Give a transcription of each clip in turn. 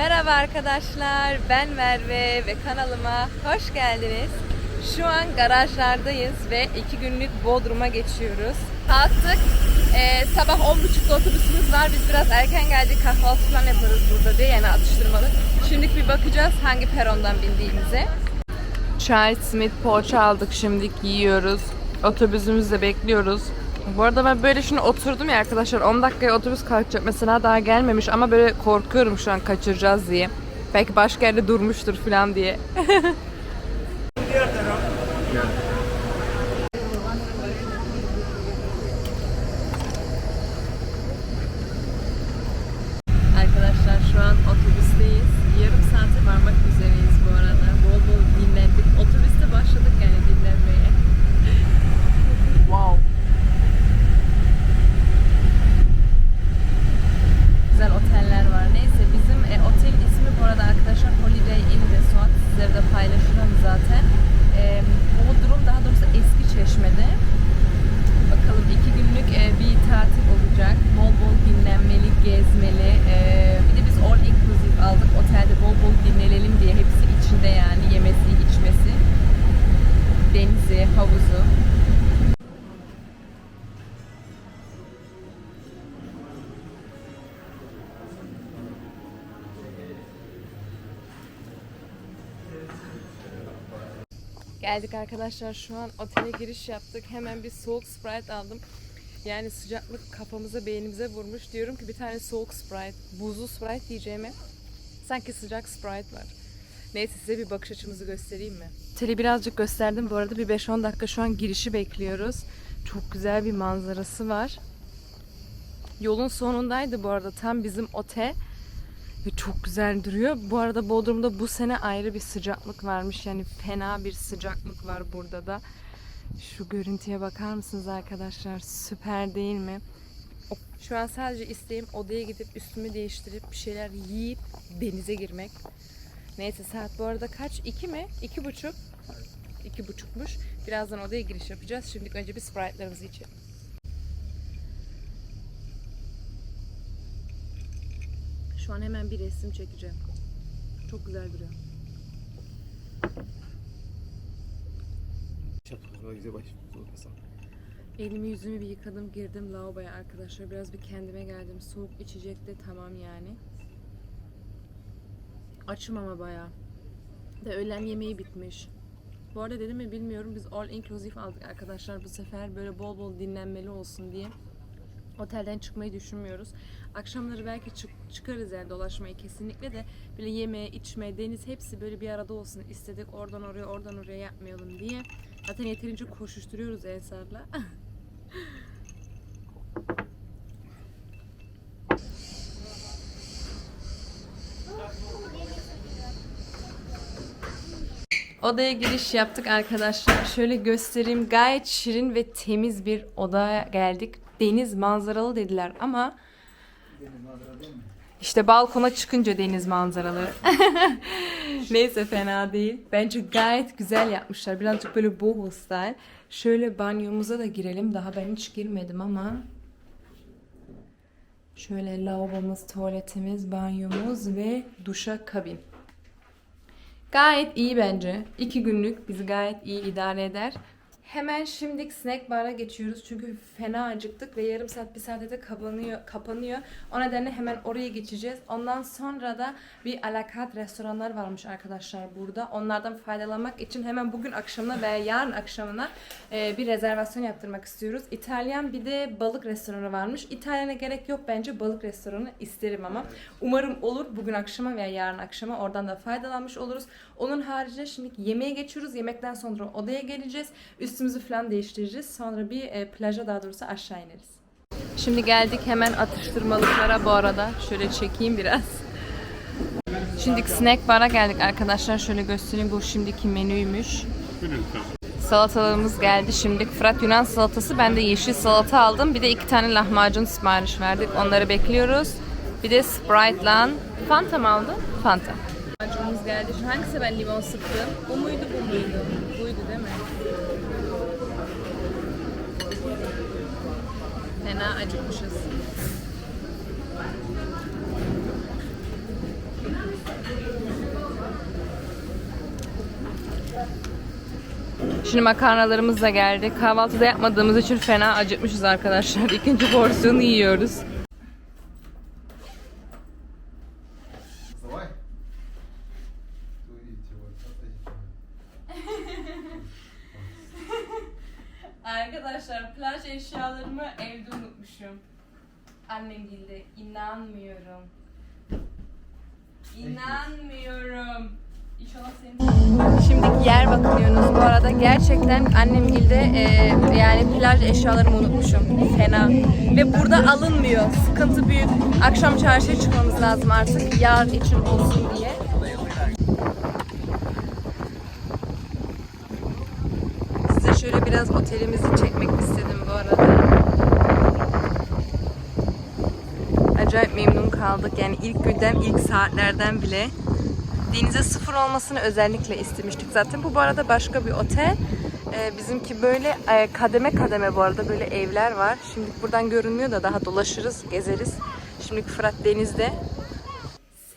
Merhaba arkadaşlar, ben Merve ve kanalıma hoş geldiniz. Şu an garajlardayız ve iki günlük Bodrum'a geçiyoruz. Kalktık, Ee, sabah 10.30'da otobüsümüz var. Biz biraz erken geldik, kahvaltı falan yaparız burada diye yani atıştırmalı. Şimdilik bir bakacağız hangi perondan bindiğimize. Chai Smith poğaça aldık şimdilik yiyoruz. Otobüsümüzde bekliyoruz. Bu arada ben böyle şimdi oturdum ya arkadaşlar 10 dakikaya otobüs kalkacak mesela daha gelmemiş ama böyle korkuyorum şu an kaçıracağız diye. Belki başka yerde durmuştur falan diye. Arkadaşlar şu an otobüsteyiz. Yarım saate varmak üzereyiz bu arada. Bol bol dinlendik. Otobüste başladık yani dinlenmeye. wow. Güzel oteller var. Neyse bizim e, otelin ismi bu arada arkadaşlar Holiday Inn Resort. Sizlere de paylaşırım zaten. E, Bodrum daha doğrusu eski çeşmede. Bakalım iki günlük e, bir tatil olacak. Bol bol dinlenmeli, gezmeli. E, bir de biz all inclusive aldık. Otelde bol bol dinlenelim diye. Hepsi içinde yani yemesi, içmesi. Denizi, havuzu. Geldik arkadaşlar şu an otele giriş yaptık. Hemen bir soğuk Sprite aldım. Yani sıcaklık kafamıza beynimize vurmuş. Diyorum ki bir tane soğuk Sprite, buzlu Sprite diyeceğime sanki sıcak Sprite var. Neyse size bir bakış açımızı göstereyim mi? Oteli birazcık gösterdim. Bu arada bir 5-10 dakika şu an girişi bekliyoruz. Çok güzel bir manzarası var. Yolun sonundaydı bu arada tam bizim otel. Ve çok güzel duruyor. Bu arada Bodrum'da bu sene ayrı bir sıcaklık varmış. Yani fena bir sıcaklık var burada da. Şu görüntüye bakar mısınız arkadaşlar? Süper değil mi? Şu an sadece isteğim odaya gidip üstümü değiştirip bir şeyler yiyip denize girmek. Neyse saat bu arada kaç? İki mi? İki buçuk. İki buçukmuş. Birazdan odaya giriş yapacağız. Şimdi önce bir sprite'larımızı içelim. Şu an hemen bir resim çekeceğim. Çok güzel duruyor. Elimi yüzümü bir yıkadım girdim lavaboya arkadaşlar. Biraz bir kendime geldim. Soğuk içecek de tamam yani. Açım ama bayağı. De öğlen yemeği bitmiş. Bu arada dedim mi bilmiyorum biz all inclusive aldık arkadaşlar bu sefer böyle bol bol dinlenmeli olsun diye. Otelden çıkmayı düşünmüyoruz. Akşamları belki çık- çıkarız yani dolaşmayı kesinlikle de böyle yeme, içme, deniz hepsi böyle bir arada olsun istedik. Oradan oraya, oradan oraya yapmayalım diye. Zaten yeterince koşuşturuyoruz Ensar'la. Odaya giriş yaptık arkadaşlar. Şöyle göstereyim. Gayet şirin ve temiz bir odaya geldik. Deniz manzaralı dediler ama işte balkona çıkınca deniz manzaralı. Neyse fena değil. Bence gayet güzel yapmışlar. Birazcık böyle boho style. Şöyle banyomuza da girelim. Daha ben hiç girmedim ama. Şöyle lavabomuz, tuvaletimiz, banyomuz ve duşa kabin. Gayet iyi bence. İki günlük bizi gayet iyi idare eder. Hemen şimdi snack bar'a geçiyoruz çünkü fena acıktık ve yarım saat bir saate de kapanıyor, kapanıyor. O nedenle hemen oraya geçeceğiz. Ondan sonra da bir alakat restoranlar varmış arkadaşlar burada. Onlardan faydalanmak için hemen bugün akşamına veya yarın akşamına e, bir rezervasyon yaptırmak istiyoruz. İtalyan bir de balık restoranı varmış. İtalyana gerek yok bence balık restoranı isterim ama. Umarım olur bugün akşama veya yarın akşama oradan da faydalanmış oluruz. Onun haricinde şimdi yemeğe geçiyoruz. Yemekten sonra odaya geleceğiz. Üstümüzü falan değiştireceğiz. Sonra bir e, plaja daha doğrusu aşağı ineriz. Şimdi geldik hemen atıştırmalıklara bu arada. Şöyle çekeyim biraz. Şimdi snack bar'a geldik arkadaşlar. Şöyle göstereyim. Bu şimdiki menüymüş. Salatalarımız geldi şimdi. Fırat Yunan salatası. Ben de yeşil salata aldım. Bir de iki tane lahmacun sipariş verdik. Onları bekliyoruz. Bir de Sprite'la Fanta mı aldın? Fanta. Lahmacunumuz geldi. Şu hangisi ben limon sıktım? Bu muydu bu muydu? Fena acıkmışız. Şimdi makarnalarımız da geldi. Kahvaltıda yapmadığımız için fena acıkmışız arkadaşlar. İkinci porsiyonu yiyoruz. Geldi. İnanmıyorum. İnanmıyorum. İnşallah senin... Şimdiki yer bakıyorsunuz. Bu arada gerçekten annem gilde yani plaj eşyalarımı unutmuşum. Fena. Ve burada alınmıyor. Sıkıntı büyük. Akşam çarşıya çıkmamız lazım artık. Yar için olsun diye. Size şöyle biraz otelimizi çekmek istedim bu arada. Acayip memnun kaldık. Yani ilk günden, ilk saatlerden bile denize sıfır olmasını özellikle istemiştik zaten. Bu bu arada başka bir otel. Ee, bizimki böyle e, kademe kademe bu arada böyle evler var. Şimdi buradan görünmüyor da daha dolaşırız, gezeriz. Şimdi Fırat denizde.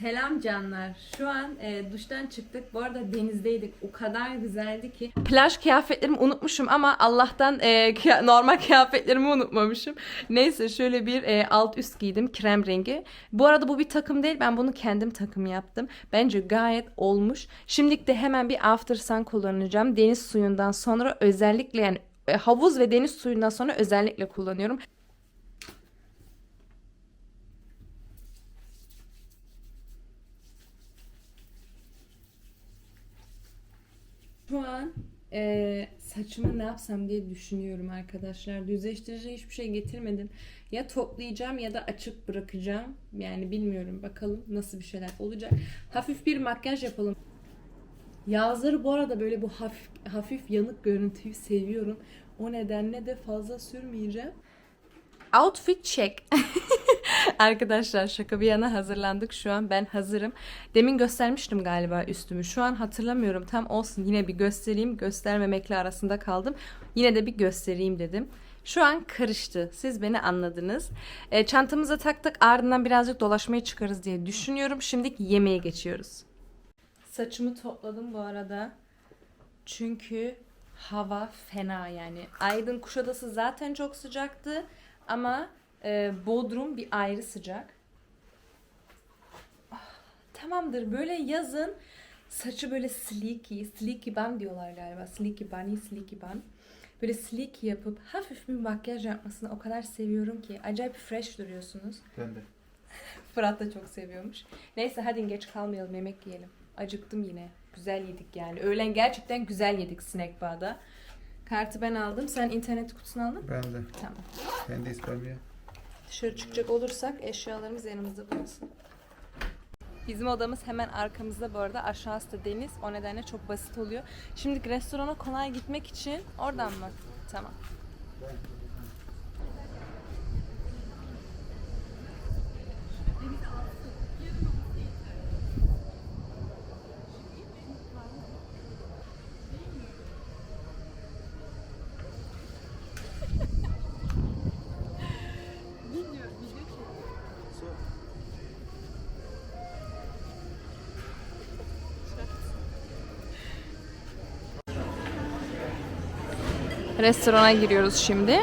Selam canlar. Şu an e, duştan çıktık. Bu arada denizdeydik. O kadar güzeldi ki. Plaj kıyafetlerimi unutmuşum ama Allah'tan e, normal kıyafetlerimi unutmamışım. Neyse şöyle bir e, alt üst giydim krem rengi. Bu arada bu bir takım değil. Ben bunu kendim takım yaptım. Bence gayet olmuş. Şimdilik de hemen bir after sun kullanacağım. Deniz suyundan sonra özellikle yani e, havuz ve deniz suyundan sonra özellikle kullanıyorum. Şu an eee, saçımı ne yapsam diye düşünüyorum arkadaşlar. Düzleştirici hiçbir şey getirmedim. Ya toplayacağım ya da açık bırakacağım. Yani bilmiyorum. Bakalım nasıl bir şeyler olacak. Hafif bir makyaj yapalım. Yazları bu arada böyle bu hafif, hafif yanık görüntüyü seviyorum. O nedenle de fazla sürmeyeceğim. Outfit check. Arkadaşlar şaka bir yana hazırlandık şu an. Ben hazırım. Demin göstermiştim galiba üstümü. Şu an hatırlamıyorum. Tam olsun yine bir göstereyim. Göstermemekle arasında kaldım. Yine de bir göstereyim dedim. Şu an karıştı. Siz beni anladınız. E, çantamıza taktık. Ardından birazcık dolaşmaya çıkarız diye düşünüyorum. Şimdi yemeğe geçiyoruz. Saçımı topladım bu arada. Çünkü hava fena yani. Aydın Kuşadası zaten çok sıcaktı. Ama e, Bodrum bir ayrı sıcak. Ah, tamamdır. Böyle yazın saçı böyle sleeky, sleeky bun diyorlar galiba. Sleeky bunny, sleeky bun. Böyle sleek yapıp hafif bir makyaj yapmasını o kadar seviyorum ki. Acayip fresh duruyorsunuz. Ben de. Fırat da çok seviyormuş. Neyse hadi geç kalmayalım yemek yiyelim. Acıktım yine. Güzel yedik yani. Öğlen gerçekten güzel yedik snack bar'da. Kartı ben aldım. Sen internet kutusunu aldın mı? Ben de. Tamam. Ben de İspanya. Dışarı çıkacak olursak eşyalarımız yanımızda bulunsun. Bizim odamız hemen arkamızda bu arada. Aşağısı da deniz. O nedenle çok basit oluyor. Şimdi restorana kolay gitmek için oradan mı? Tamam. Restorana giriyoruz şimdi.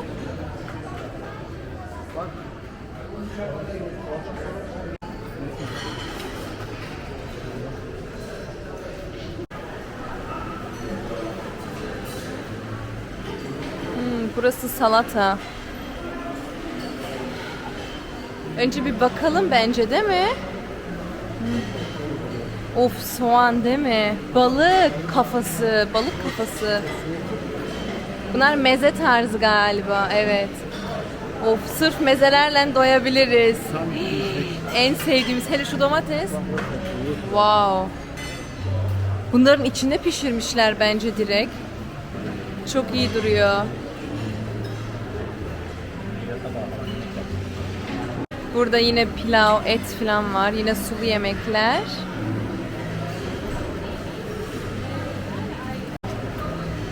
Hmm, burası salata. Önce bir bakalım bence değil mi? Of soğan değil mi? Balık kafası, balık kafası. Bunlar meze tarzı galiba. Evet. Of sırf mezelerle doyabiliriz. en sevdiğimiz hele şu domates. Wow. Bunların içinde pişirmişler bence direkt. Çok iyi duruyor. Burada yine pilav, et falan var. Yine sulu yemekler.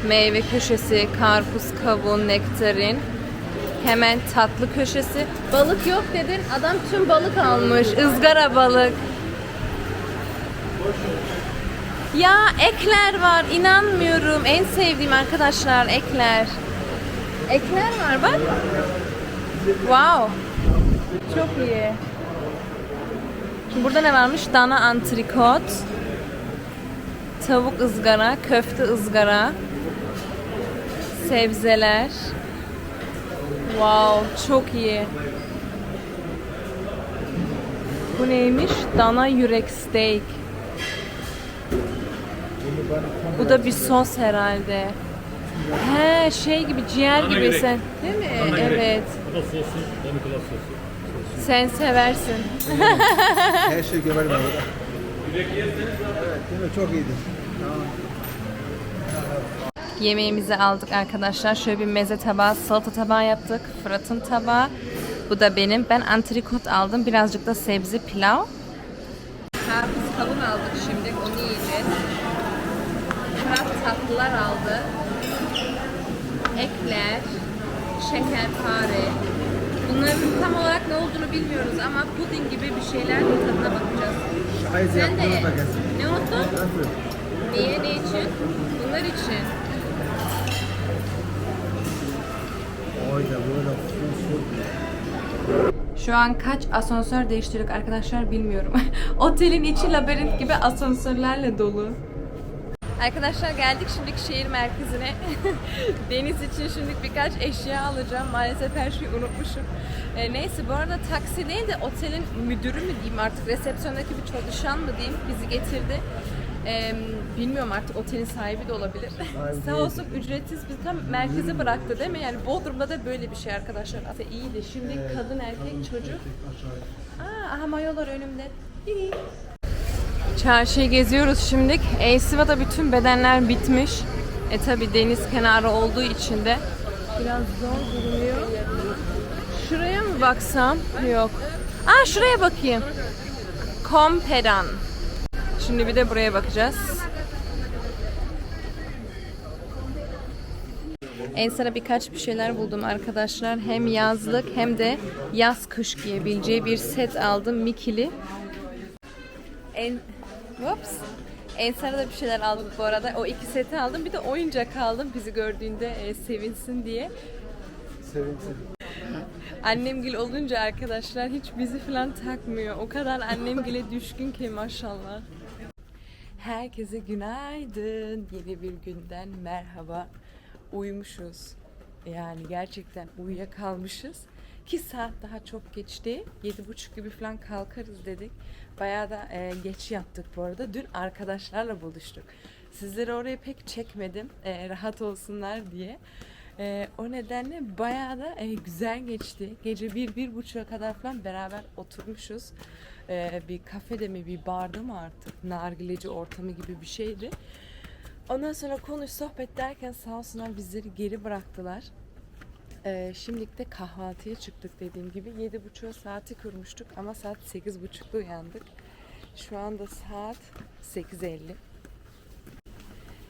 Meyve köşesi, karpuz, kavun, nektarin. Hemen tatlı köşesi. Balık yok dedin. Adam tüm balık almış. Izgara balık. Ya ekler var. inanmıyorum. En sevdiğim arkadaşlar ekler. Ekler var bak. Wow. Çok iyi. Şimdi burada ne varmış? Dana antrikot. Tavuk ızgara, köfte ızgara. Sebzeler. Wow, çok iyi. Bu neymiş? Dana yürek steak. Bu da bir sos herhalde. He şey gibi ciğer Dana gibi yürek. sen. Değil mi? Dana yürek. evet. Bu da sosu, Dominikala sosu. Sen seversin. Her şey gömerim orada. Evet değil mi? Çok iyiydi. Tamam. Yemeğimizi aldık arkadaşlar. Şöyle bir meze tabağı, salata tabağı yaptık. Fırat'ın tabağı. Bu da benim. Ben antrikot aldım. Birazcık da sebze pilav. Karpuz kavun aldık şimdi. Onu yiyeceğiz. Fırat tatlılar aldı. Ekler, şekerpare. Bunların tam olarak ne olduğunu bilmiyoruz ama puding gibi bir şeyler tadına bakacağız. Sen de ne unuttun? Niye? Ne için? Bunlar için. Oyda burada Şu an kaç asansör değiştirdik arkadaşlar bilmiyorum. Otelin içi labirent gibi asansörlerle dolu. Arkadaşlar geldik şimdiki şehir merkezine. Deniz için şimdi birkaç eşya alacağım. Maalesef her şeyi unutmuşum. E, neyse bu arada taksi değil de otelin müdürü mü diyeyim artık resepsiyondaki bir çalışan mı diyeyim bizi getirdi. E, bilmiyorum artık otelin sahibi de olabilir. Sağ olsun ücretsiz bizi tam merkeze bıraktı değil mi? Yani Bodrum'da da böyle bir şey arkadaşlar. Aslında iyiydi. Şimdi kadın erkek çocuk. Aa, aha mayolar önümde. Hihi. Çarşıyı geziyoruz şimdi. Elsiva'da bütün bedenler bitmiş. E tabi deniz kenarı olduğu için de biraz zor duruyor. Şuraya mı baksam? Yok. Aa şuraya bakayım. Komperan. Şimdi bir de buraya bakacağız. Ensara birkaç bir şeyler buldum arkadaşlar. Hem yazlık hem de yaz kış giyebileceği bir set aldım. Mikili. En... Whoops. Ensar'da bir şeyler aldık bu arada. O iki seti aldım. Bir de oyuncak aldım bizi gördüğünde e, sevinsin diye. Sevinsin. Annemgil olunca arkadaşlar hiç bizi falan takmıyor. O kadar annemgile düşkün ki maşallah. Herkese günaydın. Yeni bir günden merhaba. Uyumuşuz. Yani gerçekten uyuyakalmışız. Ki saat daha çok geçti. Yedi buçuk gibi falan kalkarız dedik. Bayağı da e, geç yattık bu arada. Dün arkadaşlarla buluştuk. Sizleri oraya pek çekmedim. e, rahat olsunlar diye. E, o nedenle bayağı da e, güzel geçti. Gece bir, bir buçuğa kadar falan beraber oturmuşuz. E, bir kafede mi, bir barda mı artık? Nargileci ortamı gibi bir şeydi. Ondan sonra konuş sohbet derken sağ olsunlar bizleri geri bıraktılar. Ee, şimdilik de kahvaltıya çıktık dediğim gibi. Yedi buçuğa saati kurmuştuk ama saat sekiz buçukta uyandık. Şu anda saat 8.50.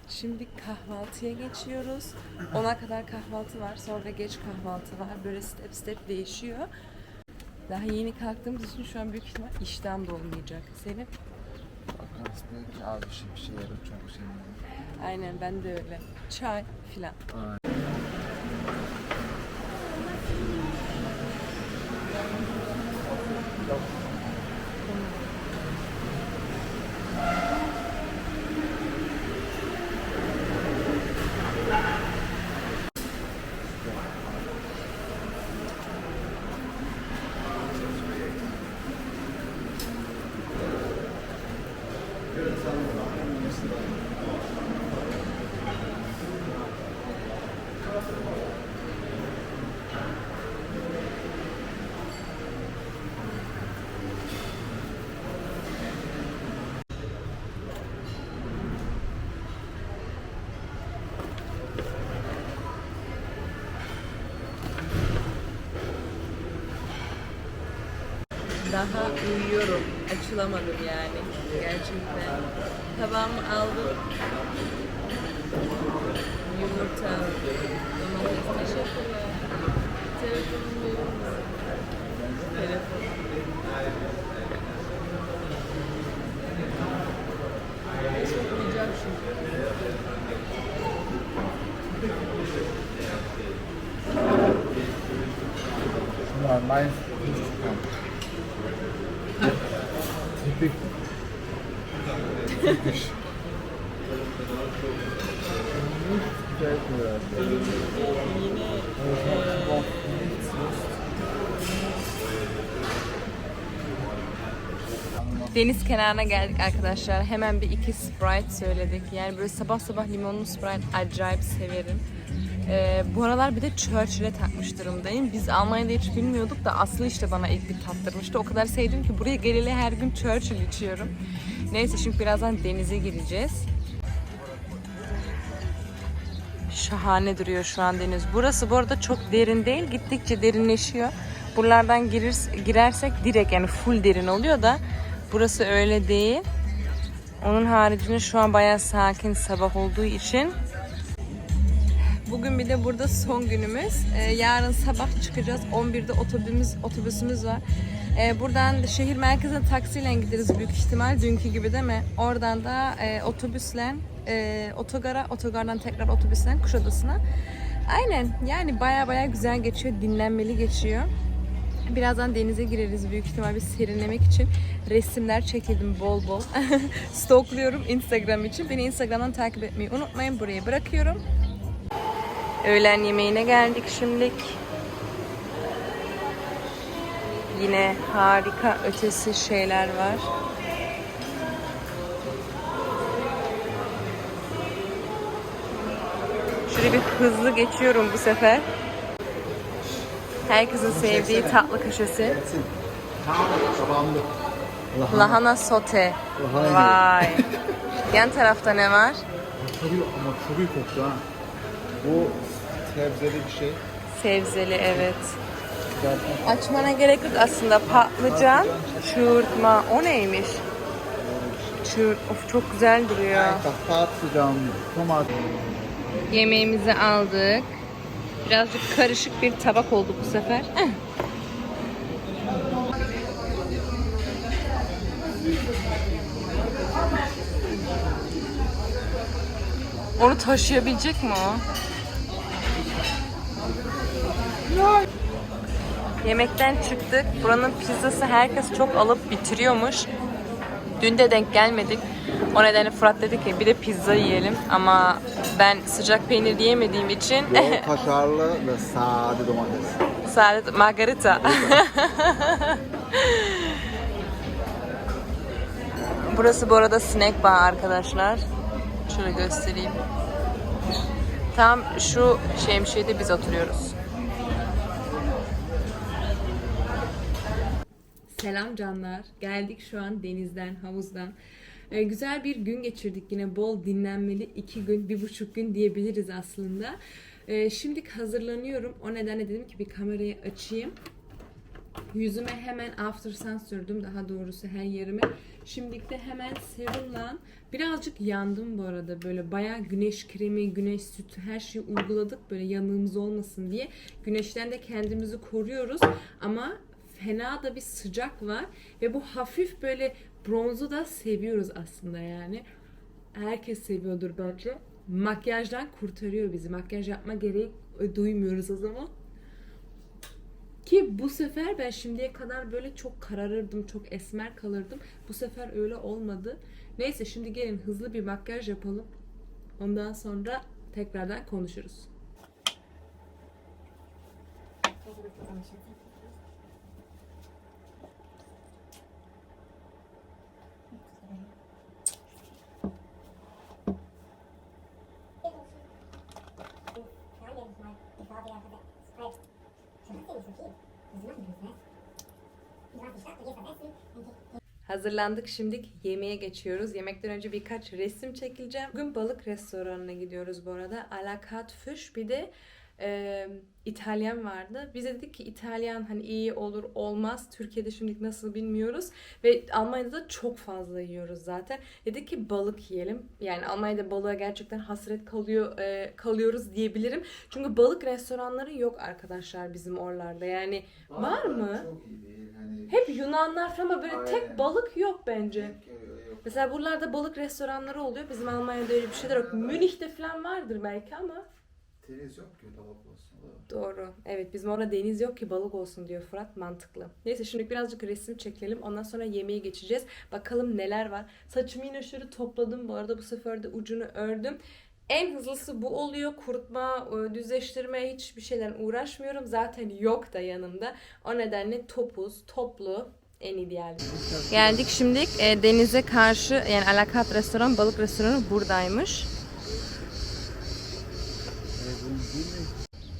Şimdi kahvaltıya geçiyoruz. Ona kadar kahvaltı var. Sonra geç kahvaltı var. Böyle step step değişiyor. Daha yeni kalktığımız için şu an büyük ihtimal iştahım da olmayacak. Senin? Belki az bir şey, bir şey yarım çok şey. Aynen ben de öyle. Çay filan. Daha uyuyorum. Açılamadım yani. Gerçekten. Tabağımı aldım. Yumurta. Domates. Teşekkürler. Telefonum benim. Telefon. Çok şimdi. Normal. Deniz kenarına geldik arkadaşlar. Hemen bir iki Sprite söyledik. Yani böyle sabah sabah limonlu Sprite acayip severim. Ee, bu aralar bir de Churchill'e takmış durumdayım. Biz Almanya'da hiç bilmiyorduk da Aslı işte bana ilk bir tattırmıştı. O kadar sevdim ki buraya geleli her gün Churchill içiyorum. Neyse şimdi birazdan denize gireceğiz. Şahane duruyor şu an deniz. Burası bu arada çok derin değil. Gittikçe derinleşiyor. Buralardan girir, girersek direkt yani full derin oluyor da burası öyle değil. Onun haricinde şu an bayağı sakin sabah olduğu için. Bugün bir de burada son günümüz. Ee, yarın sabah çıkacağız. 11'de otobüsümüz otobüsümüz var. Ee, buradan şehir merkezine taksiyle gideriz büyük ihtimal. Dünkü gibi değil mi? Oradan da e, otobüsle e, otogara, otogardan tekrar otobüsle Kuşadası'na. Aynen yani baya baya güzel geçiyor. Dinlenmeli geçiyor. Birazdan denize gireriz büyük ihtimal bir serinlemek için. Resimler çekildim bol bol. Stokluyorum Instagram için. Beni Instagram'dan takip etmeyi unutmayın. Buraya bırakıyorum. Öğlen yemeğine geldik şimdilik. Yine harika ötesi şeyler var. Şöyle bir hızlı geçiyorum bu sefer. Herkesin sevdiği tatlı köşesi. Lahana sote. Vay. Yan tarafta ne var? Tabii ama çok iyi koktu ha. Bu sebzeli bir şey. Sebzeli evet. Açmana gerek yok aslında. Patlıcan, çığırtma. O neymiş? Çığırt. Of çok güzel duruyor. patlıcan, domates. Yemeğimizi aldık. Birazcık karışık bir tabak oldu bu sefer. Onu taşıyabilecek mi o? Yemekten çıktık. Buranın pizzası herkes çok alıp bitiriyormuş. Dün de denk gelmedik. O nedenle Fırat dedi ki bir de pizza yiyelim ama ben sıcak peynir yiyemediğim için Bol kaşarlı ve sade domates. sadece margarita. Burası bu arada snack bar arkadaşlar. Şöyle göstereyim. Tam şu şemsiyede biz oturuyoruz. Selam canlar. Geldik şu an denizden, havuzdan. Ee, güzel bir gün geçirdik yine bol dinlenmeli iki gün, bir buçuk gün diyebiliriz aslında. Ee, şimdilik hazırlanıyorum. O nedenle dedim ki bir kamerayı açayım. Yüzüme hemen after sun sürdüm daha doğrusu her yerime. Şimdilik de hemen serumla birazcık yandım bu arada böyle bayağı güneş kremi, güneş sütü her şeyi uyguladık böyle yanığımız olmasın diye. Güneşten de kendimizi koruyoruz ama fena da bir sıcak var ve bu hafif böyle bronzu da seviyoruz aslında yani. Herkes seviyordur bence. Makyajdan kurtarıyor bizi. Makyaj yapma gereği duymuyoruz o zaman. Ki bu sefer ben şimdiye kadar böyle çok kararırdım, çok esmer kalırdım. Bu sefer öyle olmadı. Neyse şimdi gelin hızlı bir makyaj yapalım. Ondan sonra tekrardan konuşuruz. Hazırlandık şimdilik yemeğe geçiyoruz. Yemekten önce birkaç resim çekileceğim. Bugün balık restoranına gidiyoruz bu arada. Alakat Fish bir de e, İtalyan vardı. Biz dedik ki İtalyan hani iyi olur olmaz. Türkiye'de şimdilik nasıl bilmiyoruz. Ve Almanya'da da çok fazla yiyoruz zaten. Dedik ki balık yiyelim. Yani Almanya'da balığa gerçekten hasret kalıyor e, kalıyoruz diyebilirim. Çünkü balık restoranları yok arkadaşlar bizim oralarda. Yani var mı? Çok iyi değil. Hani Hep Yunanlar falan ama böyle Aynen. tek balık yok bence. yok. Mesela buralarda balık restoranları oluyor. Bizim Almanya'da öyle bir şeyler yok. Münih'te falan vardır belki ama Deniz yok ki balık olsun. Doğru. Evet bizim orada deniz yok ki balık olsun diyor Fırat. Mantıklı. Neyse şimdi birazcık resim çekelim. Ondan sonra yemeğe geçeceğiz. Bakalım neler var. Saçımı yine şöyle topladım. Bu arada bu sefer de ucunu ördüm. En hızlısı bu oluyor. Kurutma, e, düzleştirme hiçbir şeyden uğraşmıyorum. Zaten yok da yanımda. O nedenle topuz, toplu en ideal. Geldik şimdi e, denize karşı yani alakat restoran, balık restoranı buradaymış.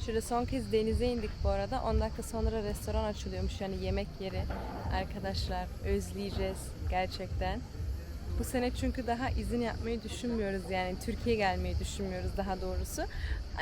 Şurada son kez denize indik bu arada. 10 dakika sonra restoran açılıyormuş yani yemek yeri. Arkadaşlar özleyeceğiz gerçekten. Bu sene çünkü daha izin yapmayı düşünmüyoruz yani Türkiye gelmeyi düşünmüyoruz daha doğrusu.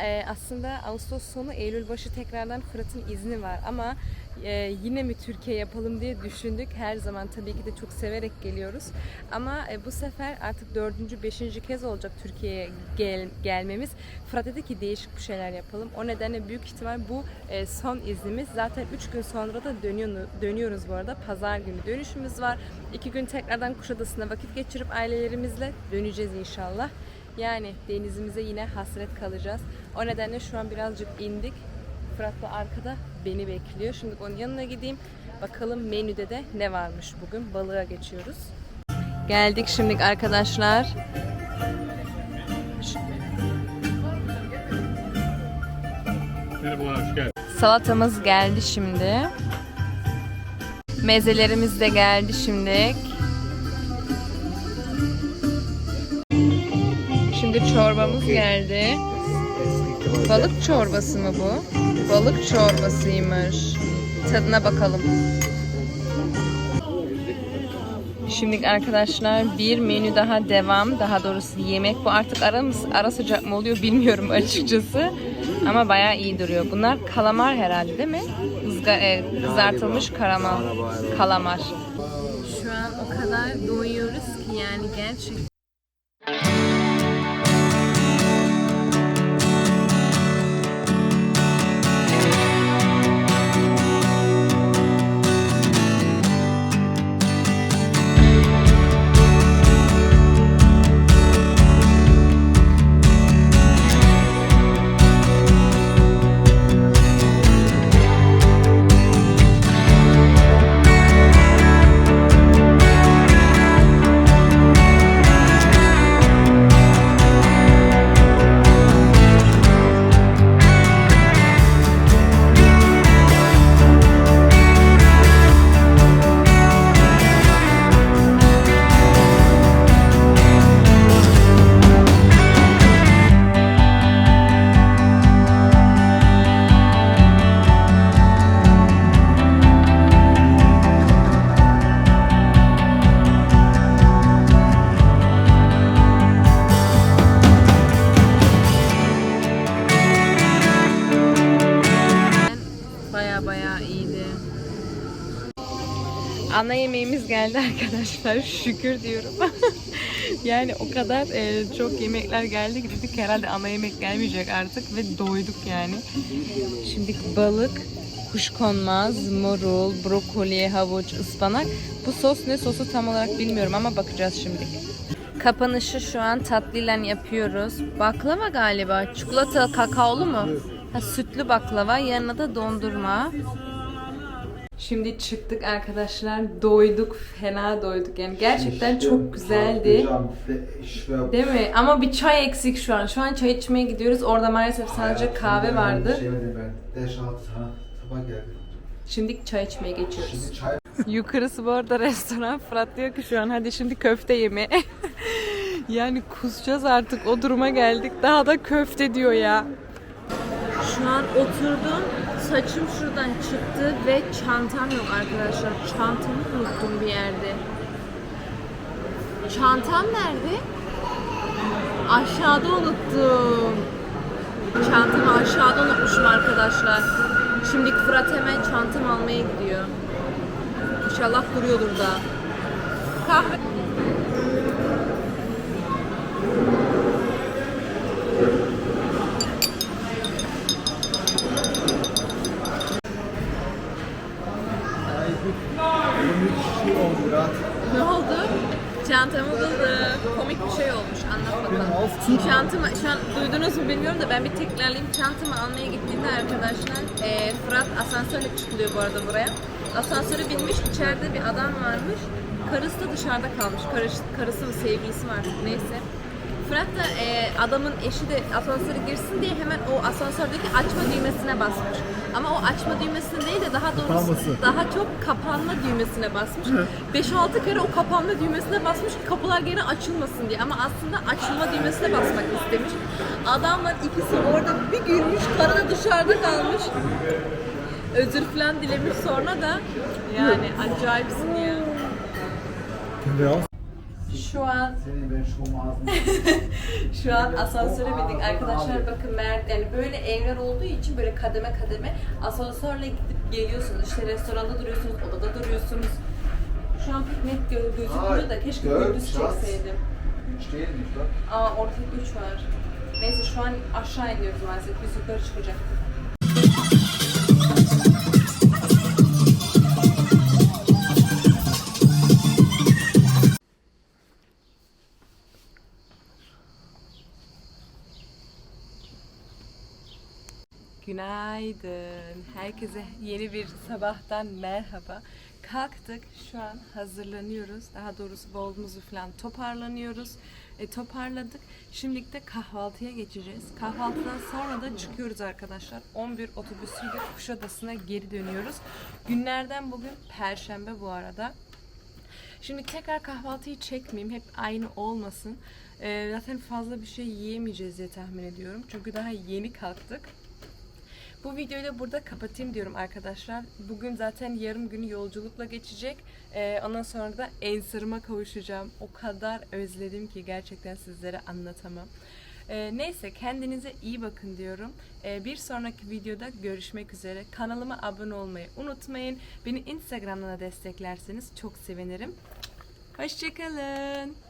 Ee, aslında Ağustos sonu Eylül başı tekrardan Fırat'ın izni var ama e, yine mi Türkiye yapalım diye düşündük. Her zaman tabii ki de çok severek geliyoruz. Ama e, bu sefer artık dördüncü, beşinci kez olacak Türkiye'ye gel, gelmemiz. Fırat dedi ki değişik bir şeyler yapalım. O nedenle büyük ihtimal bu e, son iznimiz. Zaten üç gün sonra da dönüyor, dönüyoruz bu arada. Pazar günü dönüşümüz var. İki gün tekrardan Kuşadası'nda vakit geçirip ailelerimizle döneceğiz inşallah. Yani denizimize yine hasret kalacağız. O nedenle şu an birazcık indik. Fırat da arkada beni bekliyor. Şimdi onun yanına gideyim. Bakalım menüde de ne varmış bugün. Balığa geçiyoruz. Geldik şimdi arkadaşlar. Merhabalar, hoş geldin. Salatamız geldi şimdi. Mezelerimiz de geldi şimdi. Şimdi çorbamız geldi. Balık çorbası mı bu? Balık çorbasıymış. Tadına bakalım. Şimdi arkadaşlar bir menü daha devam. Daha doğrusu yemek. Bu artık ara, ara sıcak mı oluyor bilmiyorum açıkçası. Ama bayağı iyi duruyor. Bunlar kalamar herhalde değil mi? Izga, e, kızartılmış karamar. Kalamar. Şu an o kadar doyuyoruz ki yani gerçekten. Arkadaşlar. Şükür diyorum. yani o kadar e, çok yemekler geldi ki dedik herhalde ana yemek gelmeyecek artık ve doyduk yani. Şimdi balık, kuşkonmaz, morul, brokoli, havuç, ıspanak. Bu sos ne sosu tam olarak bilmiyorum ama bakacağız şimdi. Kapanışı şu an tatlıyla yapıyoruz. Baklava galiba. Çikolata kakaolu mu? Ha, sütlü baklava. Yanına da dondurma. Şimdi çıktık arkadaşlar. Doyduk. Fena doyduk. Yani gerçekten çok güzeldi. Değil mi? Ama bir çay eksik şu an. Şu an çay içmeye gidiyoruz. Orada maalesef sadece kahve vardı. Şey verdim ben. 5-6 tane tabak geldi. Şimdi çay içmeye geçiyoruz. Şimdi çay Yukarısı bu arada restoran. Fırat diyor ki şu an hadi şimdi köfte yeme. yani kusacağız artık o duruma geldik. Daha da köfte diyor ya. Şu an oturdum. Saçım şuradan çıktı ve çantam yok arkadaşlar. Çantamı unuttum bir yerde. Çantam nerede? Aşağıda unuttum. Çantamı aşağıda unutmuşum arkadaşlar. Şimdi Fırat hemen çantam almaya gidiyor. İnşallah duruyordur da. Kahve. Bilmiyorum da ben bir tekrarlayayım. Çantamı almaya gittiğimde arkadaşlar e, Fırat asansörle çıkılıyor bu arada buraya. Asansöre binmiş. içeride bir adam varmış. Karısı da dışarıda kalmış. Karısı, karısı mı sevgilisi artık neyse. Fırat da e, adamın eşi de asansöre girsin diye hemen o asansördeki açma düğmesine basmış. Ama o açma düğmesine değil de daha doğrusu Kapanması. daha çok kapanma düğmesine basmış. 5-6 kere o kapanma düğmesine basmış ki kapılar geri açılmasın diye. Ama aslında açılma düğmesine basmak istemiş. Adamlar ikisi orada bir gülmüş, karı da dışarıda kalmış. Özür falan dilemiş sonra da yani acayipsin ya. Kimde o? Şu an Şu an asansöre bindik arkadaşlar bakın Mert yani böyle evler olduğu için böyle kademe kademe asansörle gidip geliyorsunuz işte restoranda duruyorsunuz odada duruyorsunuz şu an pek net gö- gözükmüyor da keşke dört, gündüz şans. çekseydim Üç değil mi işte? Aa ortada 3 var neyse şu an aşağı iniyoruz maalesef biz yukarı çıkacaktık Günaydın. Herkese yeni bir sabahtan merhaba. Kalktık. Şu an hazırlanıyoruz. Daha doğrusu bavulumuzu falan toparlanıyoruz. E, toparladık. Şimdilik de kahvaltıya geçeceğiz. Kahvaltıdan sonra da çıkıyoruz arkadaşlar. 11 otobüsüyle Kuşadası'na geri dönüyoruz. Günlerden bugün Perşembe bu arada. Şimdi tekrar kahvaltıyı çekmeyeyim. Hep aynı olmasın. E, zaten fazla bir şey yiyemeyeceğiz diye tahmin ediyorum. Çünkü daha yeni kalktık. Bu videoyu da burada kapatayım diyorum arkadaşlar. Bugün zaten yarım günü yolculukla geçecek. Ee, ondan sonra da ensarıma kavuşacağım. O kadar özledim ki gerçekten sizlere anlatamam. Ee, neyse kendinize iyi bakın diyorum. Ee, bir sonraki videoda görüşmek üzere. Kanalıma abone olmayı unutmayın. Beni Instagram'dan da desteklerseniz çok sevinirim. Hoşçakalın.